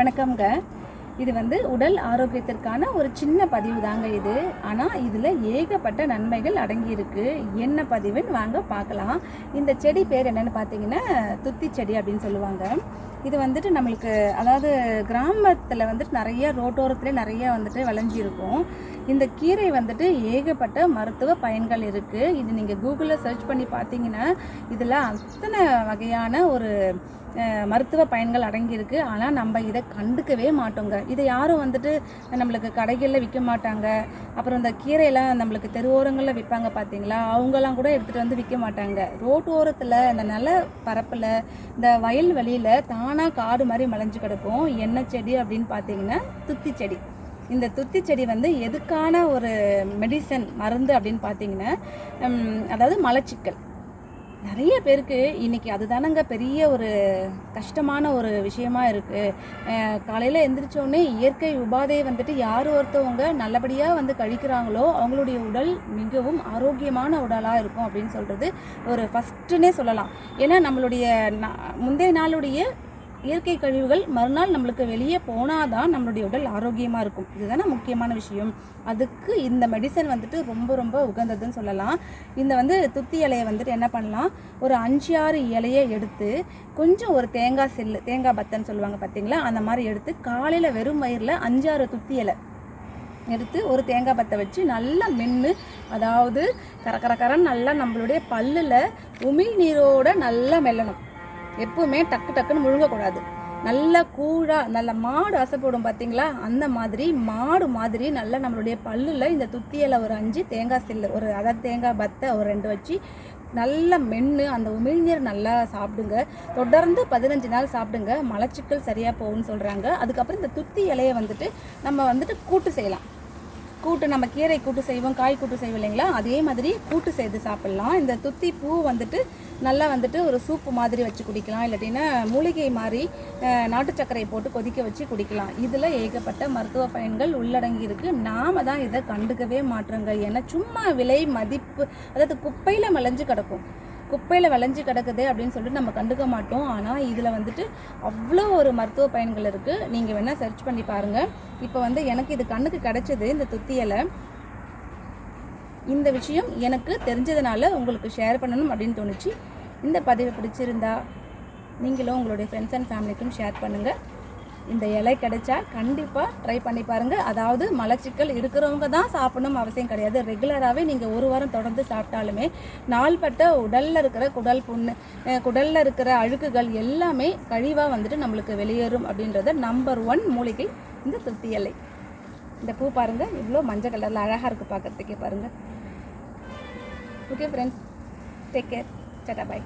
வணக்கம்ங்க. இது வந்து உடல் ஆரோக்கியத்திற்கான ஒரு சின்ன பதிவு தாங்க இது. ஆனால் இதில் ஏகப்பட்ட நன்மைகள் அடங்கியிருக்கு. என்ன பதிவுன்னு வாங்க பார்க்கலாம். இந்த செடி பேர் என்னன்னு பார்த்தீங்கன்னா துத்தி செடி அப்படின்னு சொல்லுவாங்க. இது வந்துட்டு நம்மளுக்கு அதாவது கிராமத்தில் வந்துட்டு நிறைய ரோட்டோரத்துலேயே நிறைய வந்துட்டு விளைஞ்சிருக்கும் இந்த கீரை வந்துட்டு ஏகப்பட்ட மருத்துவ பயன்கள் இருக்குது இது நீங்கள் கூகுளில் சர்ச் பண்ணி பார்த்தீங்கன்னா இதில் அத்தனை வகையான ஒரு மருத்துவ பயன்கள் அடங்கியிருக்கு. ஆனால் நம்ம இதை கண்டுக்கவே மாட்டோங்க. இதை யாரும் வந்துட்டு நம்மளுக்கு கடைகளில் விற்க மாட்டாங்க. அப்புறம் இந்த கீரையெல்லாம் நம்மளுக்கு தெருவோரங்களில் விற்பாங்க பார்த்தீங்களா அவங்கெல்லாம் கூட எடுத்துகிட்டு வந்து விற்க மாட்டாங்க. ரோட்டு ஓரத்தில் இந்த நில பரப்பில் இந்த வயல் வெளியில் தானாக காடு மாதிரி மலைஞ்சு கிடக்கும். என்ன செடி அப்படின்னு பார்த்தீங்கன்னா துத்தி செடி. இந்த துத்தி செடி வந்து எதுக்கான ஒரு மெடிசன் மருந்து அப்படின்னு பார்த்தீங்கன்னா அதாவது மலச்சிக்கல். நிறைய பேருக்கு இன்னைக்கு அதுதானங்க பெரிய ஒரு கஷ்டமான ஒரு விஷயமா இருக்கு. காலையில் எந்திரிச்சோடனே இயற்கை உபாதையை வந்துட்டு யார் ஒருத்தவங்க நல்லபடியாக வந்து கழிக்கிறாங்களோ அவங்களுடைய உடல் மிகவும் ஆரோக்கியமான உடலாக இருக்கும் அப்படின்னு சொல்கிறது ஒரு ஃபஸ்ட்டுன்னே சொல்லலாம். ஏன்னா நம்மளுடைய நா- முந்தைய நாளுடைய இயற்கை கழிவுகள் மறுநாள் நம்மளுக்கு வெளியே போனாதான் நம்மளுடைய உடல் ஆரோக்கியமாக இருக்கும். இதுதானே முக்கியமான விஷயம். அதுக்கு இந்த மெடிசன் வந்துட்டு ரொம்ப ரொம்ப உகந்ததுன்னு சொல்லலாம். இந்த வந்து துத்தி இலையை வந்துட்டு என்ன பண்ணலாம்? ஒரு அஞ்சு ஆறு இலையை எடுத்து கொஞ்சம் ஒரு தேங்காய் செல்லு தேங்காய் பத்தன்னு சொல்லுவாங்க பார்த்தீங்களா அந்த மாதிரி எடுத்து காலையில் வெறும் வயிறில் அஞ்சாறு துத்தி இலை எடுத்து ஒரு தேங்காய் பத்தை வச்சு நல்லா மென்று அதாவது கர கர நல்லா நம்மளுடைய பல்லில் உமிழ்நீரோட நல்லா மெல்லணும். எப்பவுமே டக்கு டக்குன்னு முழுங்கக்கூடாது. நல்ல கூழாக நல்ல மாடு அசைப்படும் பார்த்தீங்களா அந்த மாதிரி மாடு மாதிரி நல்லா நம்மளுடைய பல்லில் இந்த துத்தியில் ஒரு அஞ்சு தேங்காய் சில்லு ஒரு அதாவது தேங்காய் பத்தை ஒரு ரெண்டு வச்சு நல்லா மென்று அந்த உமிழ்நீர் நல்லா சாப்பிடுங்க. தொடர்ந்து பதினஞ்சு நாள் சாப்பிடுங்க. மலச்சிக்கல் சரியாக போகும்னு சொல்கிறாங்க அதுக்கப்புறம் இந்த துத்தி இலையை வந்துட்டு நம்ம வந்துட்டு கூட்டு செய்யலாம். கூட்டு நம்ம கீரை கூட்டு செய்வோம் காய் கூட்டு செய்வோம் இல்லைங்களா? அதே மாதிரி கூட்டு செய்து சாப்பிட்லாம். இந்த துத்தி பூ வந்துட்டு நல்லா வந்துட்டு ஒரு சூப்பு மாதிரி வச்சு குடிக்கலாம். இல்லாட்டின்னா மூலிகை மாதிரி நாட்டு சர்க்கரை போட்டு கொதிக்க வச்சு குடிக்கலாம். இதில் ஏகப்பட்ட மருத்துவ பயன்கள் உள்ளடங்கி இருக்கு. நாம தான் இதை கண்டுக்கவே மாற்றோங்க ஏன்னா சும்மா விலை மதிப்பு அதாவது குப்பையில் மலைஞ்சு கிடக்கும். குப்பையில் விளைஞ்சு கிடக்குது அப்படின்னு சொல்லிட்டு நம்ம கண்டுக்க மாட்டோம். ஆனால் இதில் வந்துட்டு அவ்வளோ ஒரு மருத்துவ பயன்கள் இருக்குது நீங்கள் வேணால் சர்ச் பண்ணி பாருங்கள் இப்போ வந்து எனக்கு இது கண்ணுக்கு கிடச்சிது இந்த துத்தியலை இந்த விஷயம் எனக்கு தெரிஞ்சதுனால உங்களுக்கு ஷேர் பண்ணணும் அப்படின்னு தோணுச்சு. இந்த பதிவை பிடிச்சிருந்தா நீங்களும் உங்களுடைய ஃப்ரெண்ட்ஸ் அண்ட் ஃபேமிலிக்கும் ஷேர் பண்ணுங்கள் இந்த இலை கிடைச்சா கண்டிப்பாக ட்ரை பண்ணி பாருங்கள் அதாவது மலச்சிக்கல் இருக்கிறவங்க தான் சாப்பிடணும் அவசியம் கிடையாது. ரெகுலராகவே நீங்கள் ஒரு வாரம் தொடர்ந்து சாப்பிட்டாலுமே நாள்பட்ட உடலில் இருக்கிற குடல் புண்ணு குடலில் இருக்கிற அழுக்குகள் எல்லாமே கழிவாக வந்துட்டு நம்மளுக்கு வெளியேறும் அப்படின்றத நம்பர் ஒன் மூலிகை இந்த துத்தி இலை. இந்த பூ பாருங்கள் இவ்வளோ மஞ்சள் கலரில் அழகாக இருக்குது பார்க்குறதுக்கே பாருங்கள் ஓகே ஃப்ரெண்ட்ஸ் டேக் கேர் சட்டா பாய்